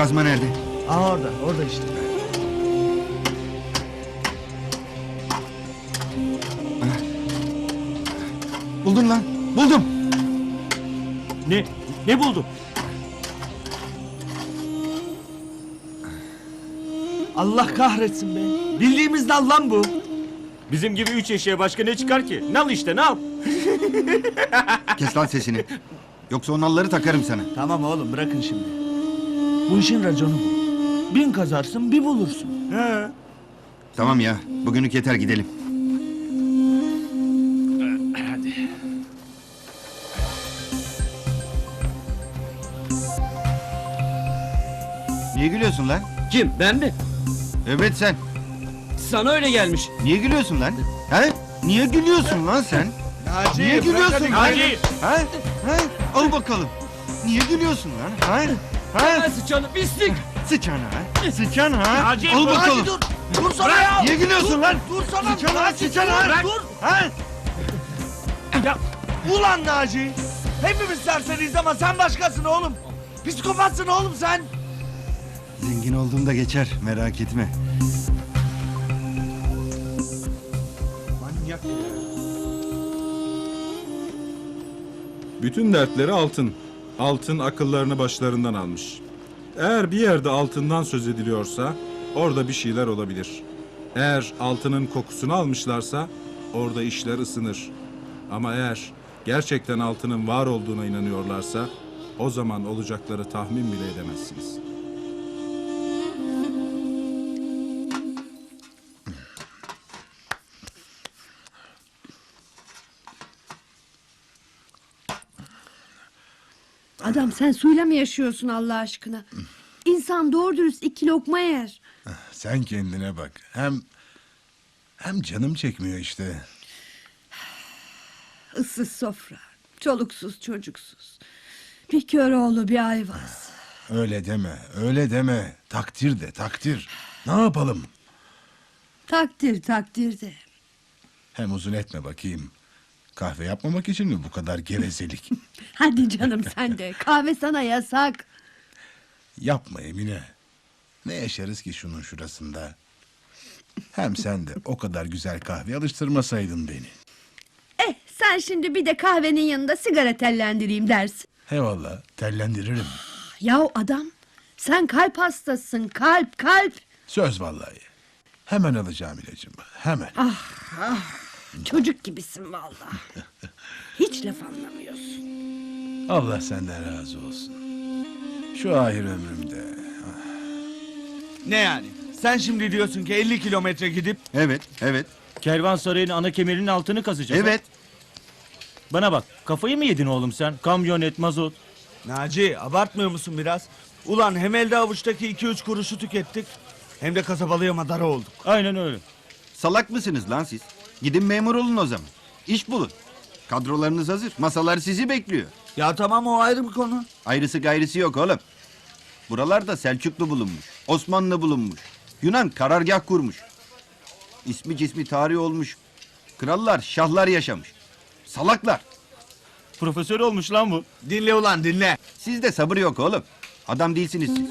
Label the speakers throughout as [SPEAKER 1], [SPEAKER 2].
[SPEAKER 1] Kazma nerede?
[SPEAKER 2] Aa orada, orada işte.
[SPEAKER 1] Buldum lan. Buldum.
[SPEAKER 3] Ne? Ne buldun?
[SPEAKER 2] Allah kahretsin be. Bildiğimiz dal lan bu.
[SPEAKER 3] Bizim gibi üç eşeğe başka ne çıkar ki? Nal işte nal.
[SPEAKER 1] Kes lan sesini. Yoksa o nalları takarım sana.
[SPEAKER 2] Tamam oğlum bırakın şimdi. Bu işin raconu bu. Bin kazarsın bir bulursun.
[SPEAKER 3] He.
[SPEAKER 1] Tamam ya. Bugünlük yeter gidelim. Niye gülüyorsun lan?
[SPEAKER 4] Kim? Ben mi?
[SPEAKER 1] Evet sen.
[SPEAKER 4] Sana öyle gelmiş.
[SPEAKER 1] Niye gülüyorsun lan? He? Niye gülüyorsun lan sen?
[SPEAKER 2] Naci,
[SPEAKER 1] Niye gülüyorsun?
[SPEAKER 3] Naci!
[SPEAKER 1] He? He? Al bakalım. Niye gülüyorsun lan? He?
[SPEAKER 4] Ben
[SPEAKER 1] He?
[SPEAKER 4] sıçanı pislik.
[SPEAKER 1] Sıçan ha? Sıçan ha?
[SPEAKER 3] Naci,
[SPEAKER 1] Al
[SPEAKER 3] bırak.
[SPEAKER 1] bakalım.
[SPEAKER 2] Naci dur. Dur sana ya.
[SPEAKER 1] Niye gülüyorsun lan?
[SPEAKER 2] Dur sana.
[SPEAKER 1] Sıçan ha? Sıçan
[SPEAKER 2] dur,
[SPEAKER 1] ha?
[SPEAKER 2] bırak, Dur.
[SPEAKER 1] He?
[SPEAKER 3] Ya
[SPEAKER 2] Ulan Naci. Hepimiz serseriyiz ama sen başkasın oğlum. Psikopatsın oğlum sen.
[SPEAKER 1] Zengin olduğumda geçer. Merak etme.
[SPEAKER 2] Manyak ya.
[SPEAKER 5] Bütün dertleri altın. Altın akıllarını başlarından almış. Eğer bir yerde altından söz ediliyorsa orada bir şeyler olabilir. Eğer altının kokusunu almışlarsa orada işler ısınır. Ama eğer gerçekten altının var olduğuna inanıyorlarsa o zaman olacakları tahmin bile edemezsiniz.
[SPEAKER 6] Adam sen suyla mı yaşıyorsun Allah aşkına? İnsan doğru dürüst iki lokma yer.
[SPEAKER 7] Sen kendine bak. Hem hem canım çekmiyor işte.
[SPEAKER 6] Issız sofra, çoluksuz çocuksuz. Bir kör oğlu bir ayvaz.
[SPEAKER 7] Öyle deme, öyle deme. Takdir de, takdir. Ne yapalım?
[SPEAKER 6] Takdir takdir de.
[SPEAKER 7] Hem uzun etme bakayım. Kahve yapmamak için mi bu kadar gevezelik?
[SPEAKER 6] Hadi canım sen de kahve sana yasak.
[SPEAKER 7] Yapma Emine. Ne yaşarız ki şunun şurasında? Hem sen de o kadar güzel kahve alıştırmasaydın beni.
[SPEAKER 6] Eh sen şimdi bir de kahvenin yanında sigara tellendireyim dersin.
[SPEAKER 7] Eyvallah, tellendiririm.
[SPEAKER 6] Yahu adam sen kalp hastasın kalp kalp.
[SPEAKER 7] Söz vallahi. Hemen alacağım ilacımı, hemen.
[SPEAKER 6] Çocuk gibisin vallahi. Hiç laf anlamıyorsun.
[SPEAKER 7] Allah senden razı olsun. Şu ahir ömrümde
[SPEAKER 2] Ne yani? Sen şimdi diyorsun ki 50 kilometre gidip
[SPEAKER 1] Evet, evet,
[SPEAKER 3] kervansarayın ana kemerinin altını kazacağız.
[SPEAKER 1] evet.
[SPEAKER 3] Bana bak kafayı mı yedin oğlum sen? Kamyonet, mazot.
[SPEAKER 2] Naci abartmıyor musun biraz? Ulan hem elde avuçtaki 2-3 kuruşu tükettik. Hem de kasabalıya madara olduk.
[SPEAKER 3] Aynen öyle.
[SPEAKER 1] Salak mısınız lan siz? Gidin memur olun o zaman. İş bulun. Kadrolarınız hazır. Masalar sizi bekliyor.
[SPEAKER 2] Ya tamam o ayrı bir konu.
[SPEAKER 1] Ayrısı gayrısı yok oğlum. Buralarda Selçuklu bulunmuş. Osmanlı bulunmuş. Yunan karargah kurmuş. İsmi cismi tarih olmuş. Krallar, şahlar yaşamış. Salaklar.
[SPEAKER 3] Profesör olmuş lan bu.
[SPEAKER 2] Dinle ulan dinle.
[SPEAKER 1] Sizde sabır yok oğlum. Adam değilsiniz siz.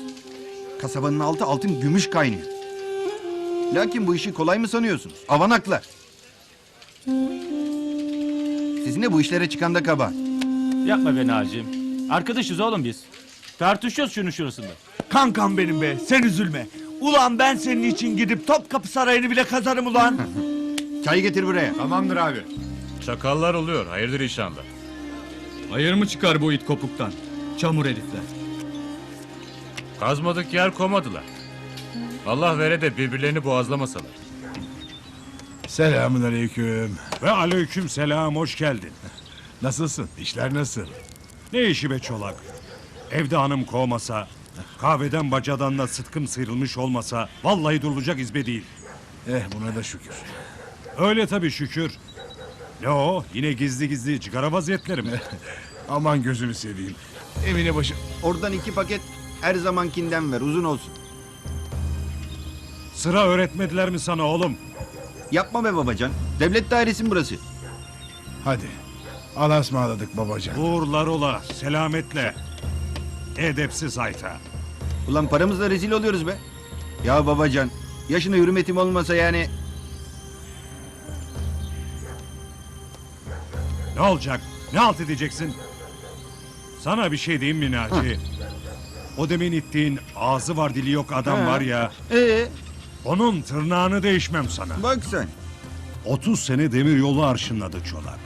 [SPEAKER 1] Kasabanın altı altın gümüş kaynıyor. Lakin bu işi kolay mı sanıyorsunuz? Avanaklar. Sizin de bu işlere çıkan da kabahat.
[SPEAKER 3] Yapma be Naci'm. Arkadaşız oğlum biz. Tartışıyoruz şunu şurasında.
[SPEAKER 2] Kankam benim be sen üzülme. Ulan ben senin için gidip Topkapı Sarayı'nı bile kazarım ulan.
[SPEAKER 1] Çay getir buraya.
[SPEAKER 8] Tamamdır abi.
[SPEAKER 9] Çakallar oluyor. Hayırdır inşallah.
[SPEAKER 8] Hayır mı çıkar bu it kopuktan? Çamur herifler.
[SPEAKER 9] Kazmadık yer komadılar. Allah vere de birbirlerini boğazlamasalar.
[SPEAKER 7] Selamun aleyküm.
[SPEAKER 10] Ve aleyküm selam hoş geldin.
[SPEAKER 7] Nasılsın? İşler nasıl?
[SPEAKER 10] Ne işi be çolak? Evde hanım kovmasa, kahveden bacadan da sıtkım sıyrılmış olmasa vallahi durulacak izbe değil.
[SPEAKER 7] Eh buna da şükür.
[SPEAKER 10] Öyle tabii şükür. Ne o? Yine gizli gizli cigara vaziyetleri mi?
[SPEAKER 7] Aman gözünü seveyim. Emine başı...
[SPEAKER 1] Oradan iki paket her zamankinden ver uzun olsun.
[SPEAKER 10] Sıra öğretmediler mi sana oğlum?
[SPEAKER 1] Yapma be babacan. Devlet dairesi mi burası?
[SPEAKER 7] Hadi. Allah'a ısmarladık babacan.
[SPEAKER 10] Uğurlar ola, selametle. Edepsiz hayta.
[SPEAKER 1] Ulan paramızla rezil oluyoruz be. Ya babacan yaşına hürmetim olmasa yani
[SPEAKER 10] Ne olacak? Ne halt edeceksin? Sana bir şey diyeyim mi Naci? O demin ittiğin ağzı var dili yok adam
[SPEAKER 1] Ha.
[SPEAKER 10] var ya.
[SPEAKER 1] ee
[SPEAKER 10] Onun tırnağını değişmem sana.
[SPEAKER 1] bak sen.
[SPEAKER 10] 30 sene demir yolu arşınladı Çolak.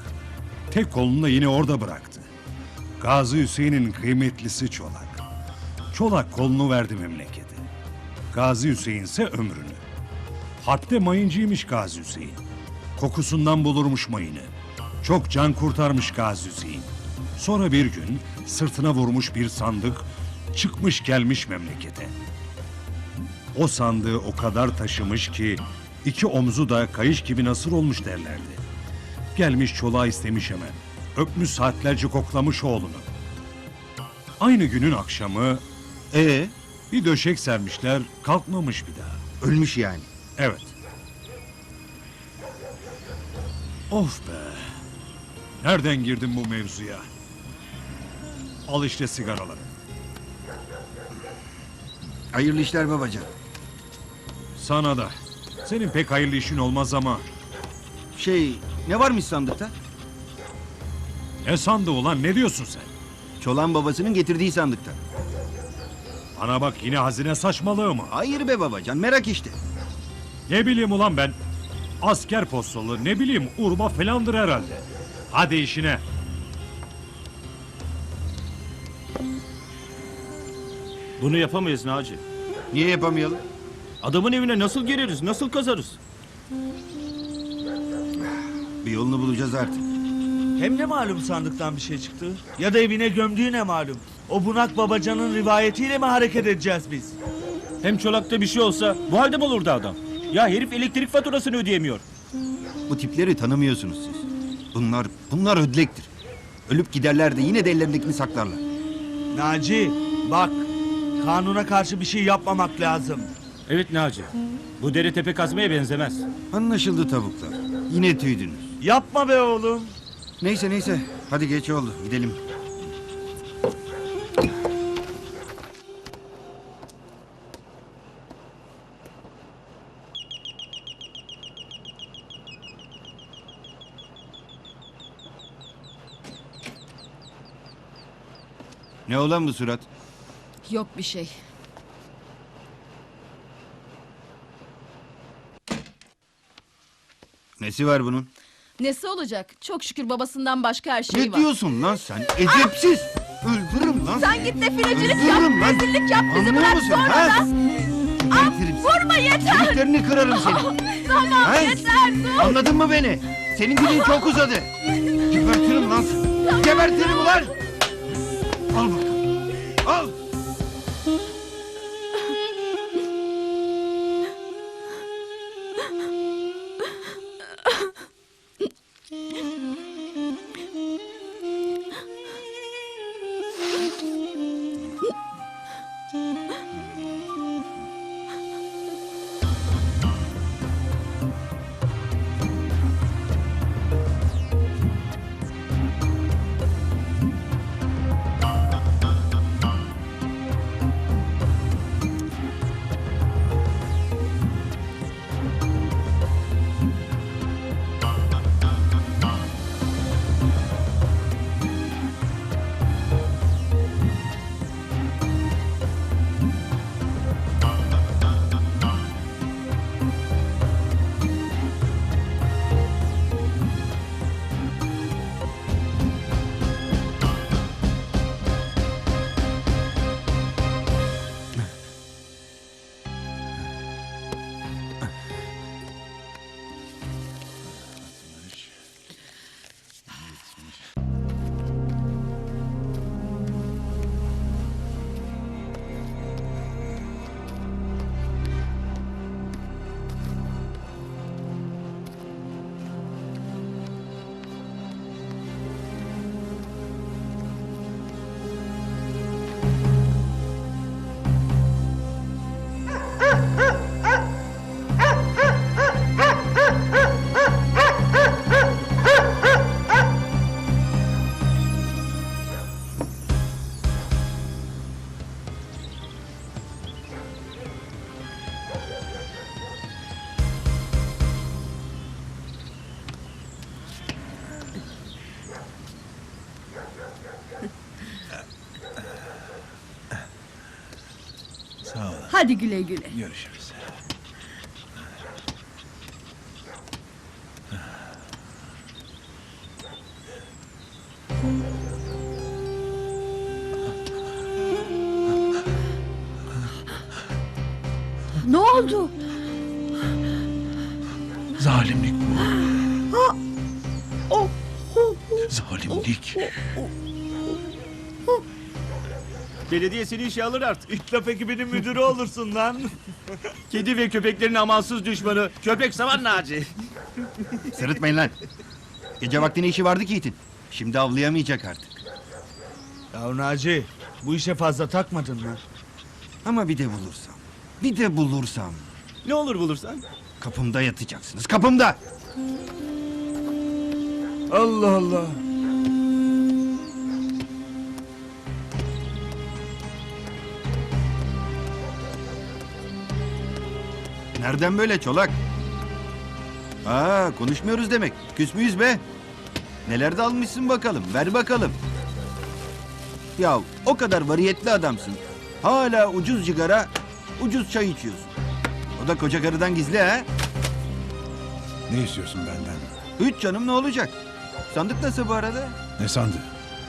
[SPEAKER 10] Tek kolunu da yine orada bıraktı. Gazi Hüseyin'in kıymetlisi Çolak. Çolak kolunu verdi memlekete. Gazi Hüseyin ise ömrünü. Harpte mayıncıymış Gazi Hüseyin. Kokusundan bulurmuş mayını. Çok can kurtarmış Gazi Hüseyin. Sonra bir gün sırtına vurmuş bir sandık çıkmış gelmiş memlekete. O sandığı o kadar taşımış ki iki omzu da kayış gibi nasır olmuş derlerdi. Gelmiş çoluğa istemiş hemen. Öpmüş saatlerce koklamış oğlunu. Aynı günün akşamı
[SPEAKER 1] Ee
[SPEAKER 10] bir döşek sermişler kalkmamış bir daha.
[SPEAKER 1] ölmüş yani.
[SPEAKER 10] Evet. Of be. Nereden girdin bu mevzuya? Al işte sigaraları.
[SPEAKER 1] Hayırlı işler babacan.
[SPEAKER 10] Sana da. Senin pek hayırlı işin olmaz ama.
[SPEAKER 1] Şey ne varmış sandıkta?
[SPEAKER 10] Ne sandı ulan ne diyorsun sen?
[SPEAKER 1] Çolan babasının getirdiği sandıkta.
[SPEAKER 10] Bana bak yine hazine saçmalığı mı?
[SPEAKER 1] Hayır be babacan merak işte.
[SPEAKER 10] Ne bileyim ulan ben. Asker postalı ne bileyim urba falandır herhalde. Hadi işine.
[SPEAKER 3] Bunu yapamayız Naci.
[SPEAKER 1] Niye yapamayalım?
[SPEAKER 3] Adamın evine nasıl gireriz, nasıl kazarız?
[SPEAKER 1] Bir yolunu bulacağız artık.
[SPEAKER 2] Hem ne malum sandıktan bir şey çıktı? Ya da evine gömdüğü ne malum? O bunak babacanın rivayetiyle mi hareket edeceğiz biz?
[SPEAKER 3] Hem çolakta bir şey olsa bu halde mi olurdu adam? Ya herif elektrik faturasını ödeyemiyor.
[SPEAKER 1] Bu tipleri tanımıyorsunuz siz. Bunlar, bunlar ödlektir. Ölüp giderler de yine de ellerindekini saklarlar.
[SPEAKER 2] Naci bak kanuna karşı bir şey yapmamak lazım.
[SPEAKER 3] Evet Naci. Bu dere tepe kazmaya benzemez.
[SPEAKER 1] Anlaşıldı tavuklar. Yine tüydünüz.
[SPEAKER 2] Yapma be oğlum.
[SPEAKER 1] Neyse neyse. Hadi geç oldu. Gidelim. Ne olan bu surat?
[SPEAKER 11] Yok bir şey.
[SPEAKER 1] Nesi var bunun?
[SPEAKER 11] Nesi olacak? Çok şükür babasından başka her şey
[SPEAKER 1] Ne
[SPEAKER 11] var.
[SPEAKER 1] diyorsun lan sen? Edepsiz! Öldürürüm lan
[SPEAKER 11] Sen git defilecilik yap, rezillik yap, bizi
[SPEAKER 1] Anlıyor
[SPEAKER 11] bırak
[SPEAKER 1] musun,
[SPEAKER 11] sonra
[SPEAKER 1] ha?
[SPEAKER 11] da.
[SPEAKER 1] Seni.
[SPEAKER 11] Vurma yeter.
[SPEAKER 1] Kemiklerini kırarım seni.
[SPEAKER 11] Tamam
[SPEAKER 1] Ha?
[SPEAKER 11] yeter dur.
[SPEAKER 1] Anladın mı beni? Senin dilin çok uzadı. Gebertirim lan seni. Gebertirim ulan. Al bakalım.
[SPEAKER 6] Hadi güle güle.
[SPEAKER 7] Görüşürüz.
[SPEAKER 6] Ne oldu?
[SPEAKER 7] Zalimlik bu. Zalimlik.
[SPEAKER 3] Belediye seni işe alır artık.
[SPEAKER 2] İtlaf ekibinin müdürü olursun lan.
[SPEAKER 3] Kedi ve köpeklerin amansız düşmanı. Köpek savar Naci.
[SPEAKER 1] Sırıtmayın lan. Gece vakti ne işi vardı ki itin? Şimdi avlayamayacak artık.
[SPEAKER 2] Ya Naci bu işe fazla takmadın mı?
[SPEAKER 1] Ama bir de bulursam. Bir de bulursam.
[SPEAKER 3] Ne olur bulursan.
[SPEAKER 1] Kapımda yatacaksınız. Kapımda.
[SPEAKER 2] Allah Allah.
[SPEAKER 1] Nereden böyle çolak? Aa konuşmuyoruz demek. Küs müyüz be? Neler de almışsın bakalım. Ver bakalım. Ya o kadar variyetli adamsın. Hala ucuz cigara, ucuz çay içiyorsun. O da koca karıdan gizli ha?
[SPEAKER 7] Ne istiyorsun benden?
[SPEAKER 1] Üç canım ne olacak? Sandık nasıl bu arada?
[SPEAKER 7] Ne sandı?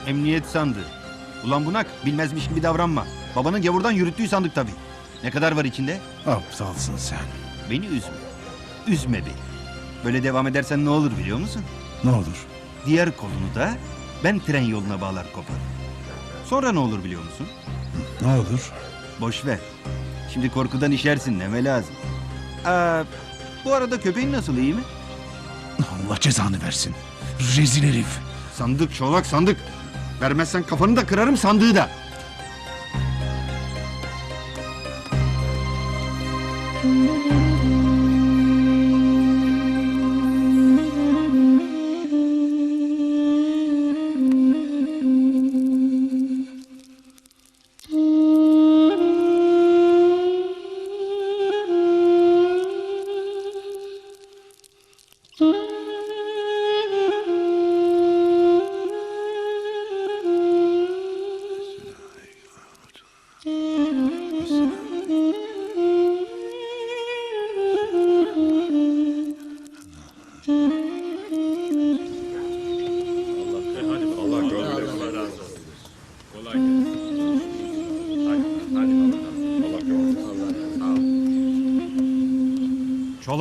[SPEAKER 1] Emniyet sandığı. Ulan bunak bilmezmiş gibi davranma. Babanın gavurdan yürüttüğü sandık tabii. Ne kadar var içinde?
[SPEAKER 7] Aptalsın sen.
[SPEAKER 1] Beni üzme. Üzme beni. Böyle devam edersen ne olur biliyor musun?
[SPEAKER 7] Ne olur?
[SPEAKER 1] Diğer kolunu da ben tren yoluna bağlar koparım. Sonra ne olur biliyor musun?
[SPEAKER 7] Ne olur?
[SPEAKER 1] Boş ver. Şimdi korkudan işersin neme lazım. Aa, bu arada köpeğin nasıl iyi mi?
[SPEAKER 7] Allah cezanı versin. Rezil herif.
[SPEAKER 1] Sandık çolak sandık. Vermezsen kafanı da kırarım sandığı da.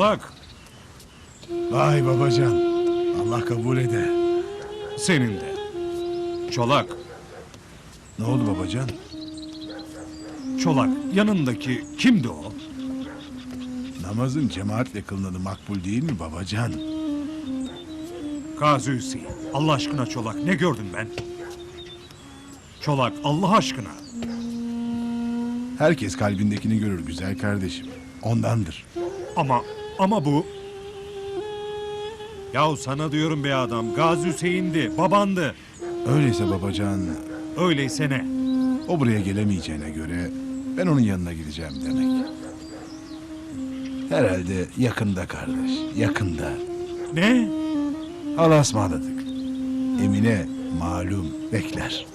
[SPEAKER 10] Çolak,
[SPEAKER 7] Vay babacan. Allah kabul ede.
[SPEAKER 10] senin de. Çolak,
[SPEAKER 7] Ne oldu babacan?
[SPEAKER 10] Çolak yanındaki kimdi o?
[SPEAKER 7] Namazın cemaatle kılınalı makbul değil mi babacan?
[SPEAKER 10] Gazi Hüseyin. Allah aşkına Çolak ne gördün ben? Çolak Allah aşkına.
[SPEAKER 7] Herkes kalbindekini görür güzel kardeşim. Ondandır.
[SPEAKER 10] Ama ama bu... Yahu sana diyorum be adam. Gazi Hüseyin'di, babandı.
[SPEAKER 7] Öyleyse babacan,
[SPEAKER 10] Öyleyse ne?
[SPEAKER 7] o buraya gelemeyeceğine göre ben onun yanına gideceğim demek. Herhalde yakında kardeş, yakında.
[SPEAKER 10] Ne?
[SPEAKER 7] Allah'a ısmarladık. Emine malum bekler.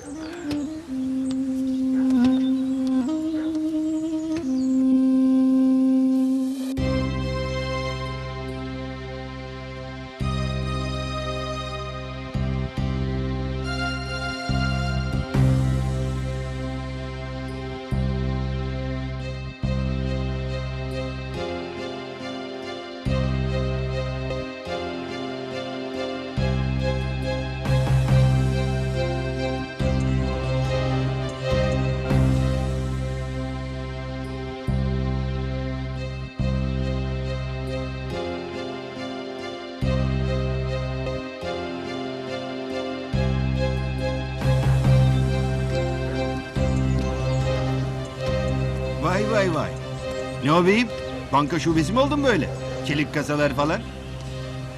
[SPEAKER 1] Vay vay. Ne o beyim? Banka şubesi mi oldun böyle? Çelik kasalar falan.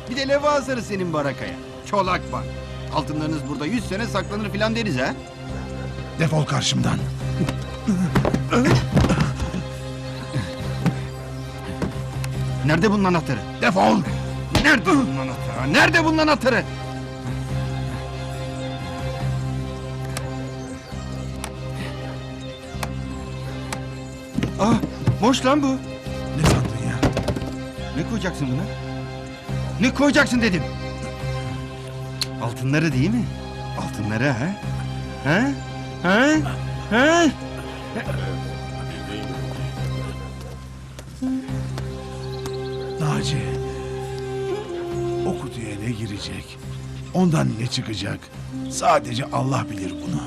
[SPEAKER 1] Bir de leva asarız senin barakaya. Çolak bak. Altınlarınız burada yüz sene saklanır filan deriz ha.
[SPEAKER 7] Defol karşımdan.
[SPEAKER 1] Nerede bunun anahtarı? Defol! Nerede bunun anahtarı? Nerede bunun anahtarı? Boş lan bu.
[SPEAKER 7] Ne sandın ya?
[SPEAKER 1] Ne koyacaksın buna? Ne koyacaksın dedim. Altınları değil mi? Altınları ha? Ha? Ha? Ha?
[SPEAKER 7] Naci. O kutuya ne girecek? Ondan ne çıkacak? Sadece Allah bilir bunu.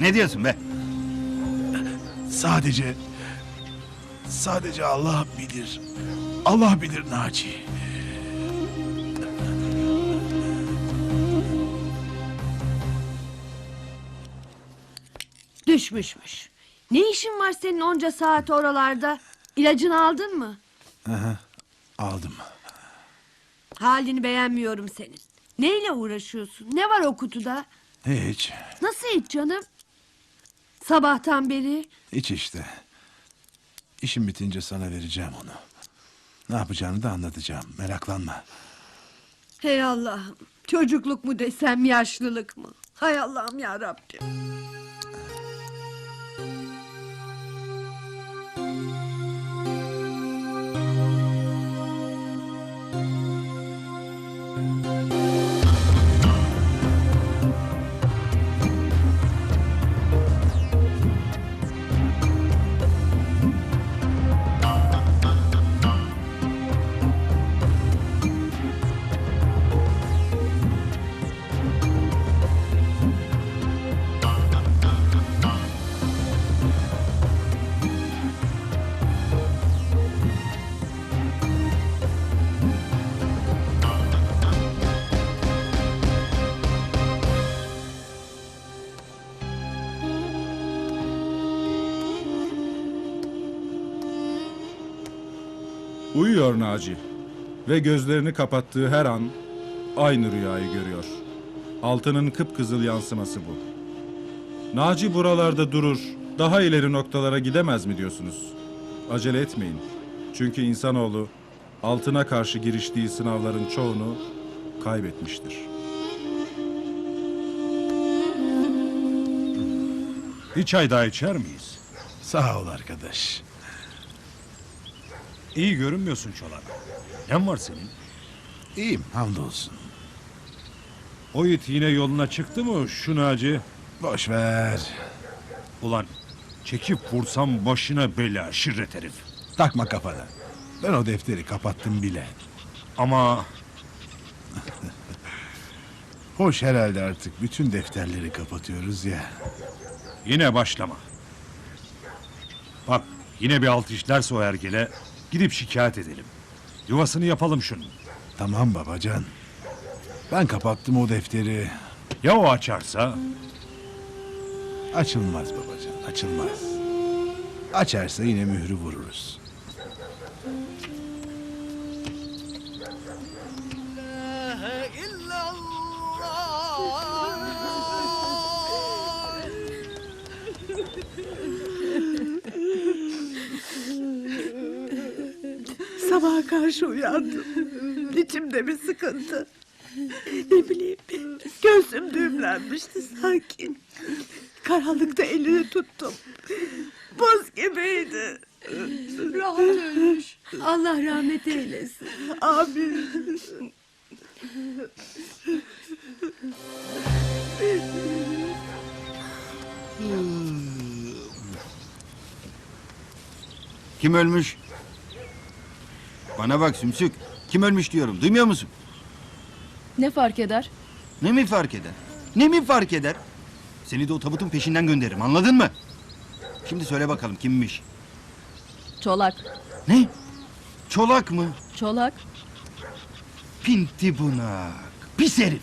[SPEAKER 1] Ne diyorsun be?
[SPEAKER 7] Sadece... Sadece Allah bilir. Allah bilir Naci.
[SPEAKER 6] Düşmüşmüş. Ne işin var senin onca saat oralarda? İlacını aldın mı?
[SPEAKER 7] Aldım.
[SPEAKER 6] Halini beğenmiyorum senin. Neyle uğraşıyorsun? Ne var o kutuda?
[SPEAKER 7] Hiç.
[SPEAKER 6] Nasıl hiç canım? Sabahtan beri.
[SPEAKER 7] Hiç işte. İşim bitince sana vereceğim onu. Ne yapacağını da anlatacağım. Meraklanma.
[SPEAKER 6] Hey Allah'ım. Çocukluk mu desem yaşlılık mı? Hay Allah'ım ya Rabbim.
[SPEAKER 5] Uyuyor Naci ve gözlerini kapattığı her an aynı rüyayı görüyor. Altının kıpkızıl yansıması bu. Naci buralarda durur, daha ileri noktalara gidemez mi diyorsunuz? Acele etmeyin. Çünkü insanoğlu altına karşı giriştiği sınavların çoğunu kaybetmiştir.
[SPEAKER 10] Bir çay daha içer miyiz?
[SPEAKER 7] Sağ ol arkadaş.
[SPEAKER 10] İyi görünmüyorsun Çolak. Ne var senin?
[SPEAKER 7] İyiyim hamdolsun.
[SPEAKER 10] O it yine yoluna çıktı mı şu Naci?
[SPEAKER 7] Boş ver.
[SPEAKER 10] Ulan çekip vursam başına bela şirret herif.
[SPEAKER 7] Takma kafana. Ben o defteri kapattım bile.
[SPEAKER 10] Ama
[SPEAKER 7] Hoş herhalde artık bütün defterleri kapatıyoruz ya.
[SPEAKER 10] yine başlama. Bak yine bir alt işlerse o ergele gidip şikayet edelim. Yuvasını yapalım şunun.
[SPEAKER 7] Tamam babacan. Ben kapattım o defteri.
[SPEAKER 10] Ya o açarsa?
[SPEAKER 7] Açılmaz babacan, açılmaz. Açarsa yine mührü vururuz.
[SPEAKER 6] Karşı uyandım. İçimde bir sıkıntı. Ne bileyim göğsüm düğümlenmişti sanki. Karanlıkta elini tuttum. Buz gibiydi. Rahat ölmüş. Allah rahmet eylesin. Amin.
[SPEAKER 1] Kim ölmüş? Bana bak Sümsük. Kim ölmüş diyorum. Duymuyor musun?
[SPEAKER 11] Ne fark eder?
[SPEAKER 1] Ne mi fark eder? Ne mi fark eder? Seni de o tabutun peşinden gönderirim. Anladın mı? Şimdi söyle bakalım kimmiş?
[SPEAKER 11] Çolak.
[SPEAKER 1] Ne? Çolak mı?
[SPEAKER 11] Çolak.
[SPEAKER 1] Pinti bunak. Pis herif.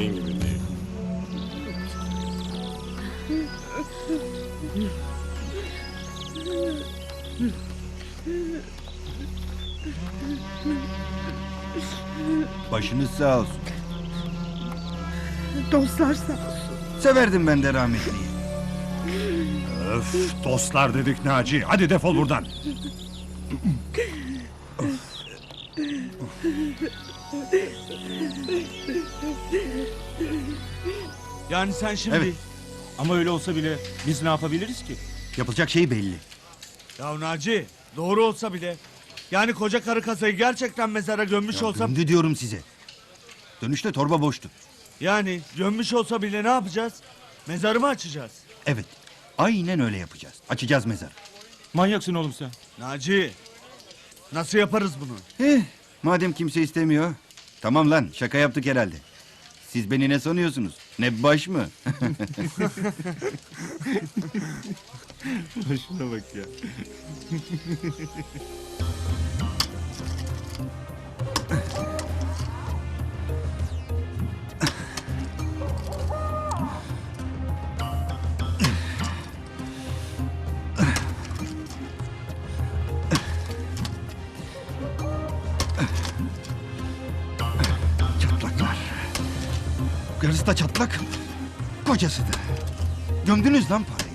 [SPEAKER 9] Bildiğin gibi değil.
[SPEAKER 1] Başınız sağ olsun.
[SPEAKER 6] Dostlar sağ olsun.
[SPEAKER 1] Severdim ben de rahmetliyi.
[SPEAKER 10] Öf dostlar dedik Naci. Hadi defol buradan.
[SPEAKER 2] Yani sen şimdi...
[SPEAKER 1] Evet.
[SPEAKER 3] Ama öyle olsa bile biz ne yapabiliriz ki?
[SPEAKER 1] Yapılacak şey belli.
[SPEAKER 2] Ya Naci doğru olsa bile. Yani koca karı kasayı gerçekten mezara gömmüş olsam...
[SPEAKER 1] Gömdü diyorum size. Dönüşte torba boştu.
[SPEAKER 2] Yani gömmüş olsa bile ne yapacağız? Mezarı mı açacağız?
[SPEAKER 1] Evet. Aynen öyle yapacağız. Açacağız mezar.
[SPEAKER 3] Manyaksın oğlum sen.
[SPEAKER 2] Naci nasıl yaparız bunu?
[SPEAKER 1] Eh, madem kimse istemiyor. Tamam lan şaka yaptık herhalde. Siz beni ne sanıyorsunuz? Ne baş mı?
[SPEAKER 3] Şuna bak ya.
[SPEAKER 1] Parayı.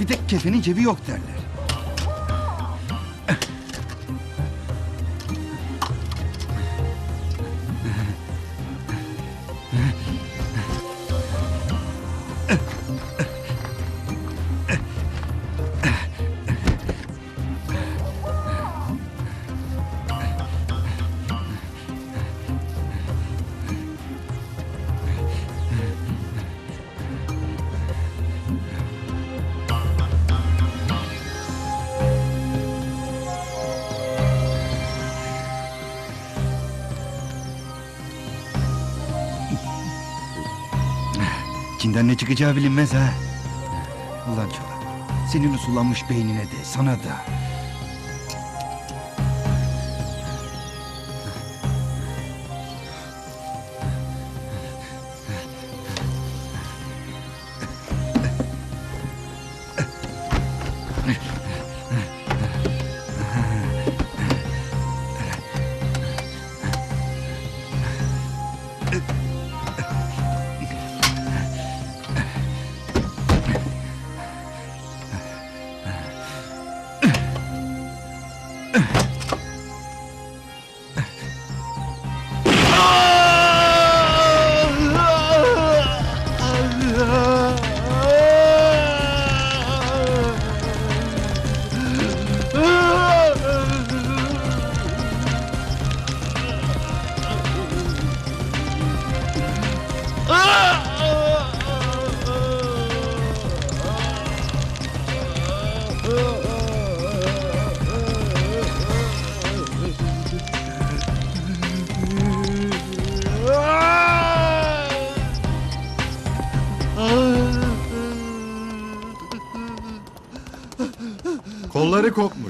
[SPEAKER 1] Bir tek kefenin cebi yok derler. İçinden ne çıkacağı bilinmez ha. Ulan çolak. Senin usullanmış beynine de sana da.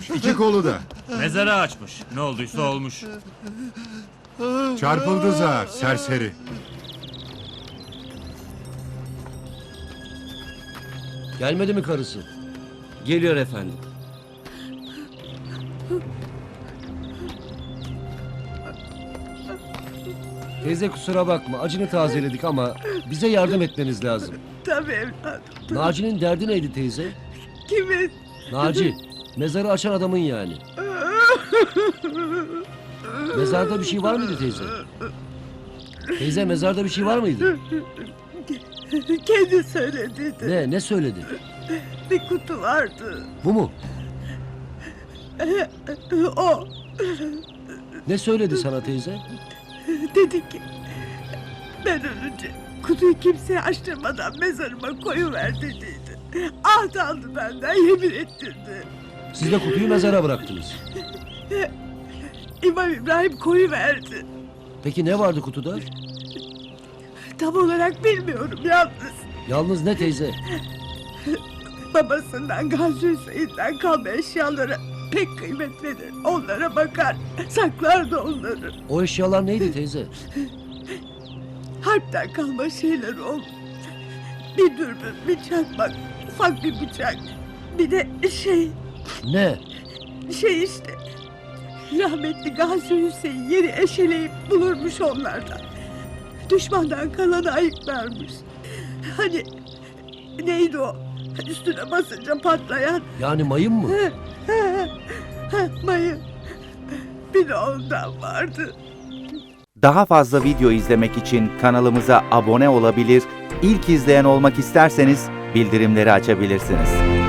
[SPEAKER 5] Kopmuş, iki kolu da.
[SPEAKER 9] Mezarı açmış. Ne olduysa olmuş.
[SPEAKER 5] Çarpıldı zar, serseri.
[SPEAKER 4] Gelmedi mi karısı? Geliyor efendim. Teyze kusura bakma acını tazeledik ama bize yardım etmeniz lazım.
[SPEAKER 6] Tabii evladım.
[SPEAKER 4] Naci'nin derdi neydi teyze?
[SPEAKER 6] Kimin?
[SPEAKER 4] Naci, mezarı açan adamın yani. Mezarda bir şey var mıydı teyze? Teyze mezarda bir şey var mıydı?
[SPEAKER 6] Kendi söyledi.
[SPEAKER 4] Ne, ne söyledi?
[SPEAKER 6] Bir kutu vardı.
[SPEAKER 4] Bu mu?
[SPEAKER 6] O
[SPEAKER 4] Ne söyledi sana teyze?
[SPEAKER 6] dedi ki ben ölünce kutuyu kimseye açtırmadan mezarıma koyuver dediydi. Ahd aldı benden yemin ettirdi.
[SPEAKER 4] Siz de kutuyu mezara bıraktınız.
[SPEAKER 6] İmam İbrahim koyuverdi.
[SPEAKER 4] Peki ne vardı kutuda?
[SPEAKER 6] Tam olarak bilmiyorum yalnız.
[SPEAKER 4] Yalnız ne teyze?
[SPEAKER 6] Babasından Gazi Hüseyin'den kalma eşyaları pek kıymetlenir. Onlara bakar, saklar da onları.
[SPEAKER 4] O eşyalar neydi teyze?
[SPEAKER 6] Harpten kalma şeyler oldu. Bir dürbün, bir çakmak, ufak bir bıçak. Bir de şey,
[SPEAKER 4] Ne?
[SPEAKER 6] şey işte. Rahmetli Gazi Hüseyin yeri eşeleyip bulurmuş onlardan. Düşmandan kalanı ayıklarmış. Hani neydi o? Üstüne basınca patlayan
[SPEAKER 4] Yani mayın mı?
[SPEAKER 6] mayın. Bir de ondan vardı.
[SPEAKER 12] Daha fazla video izlemek için kanalımıza abone olabilir, ilk izleyen olmak isterseniz bildirimleri açabilirsiniz.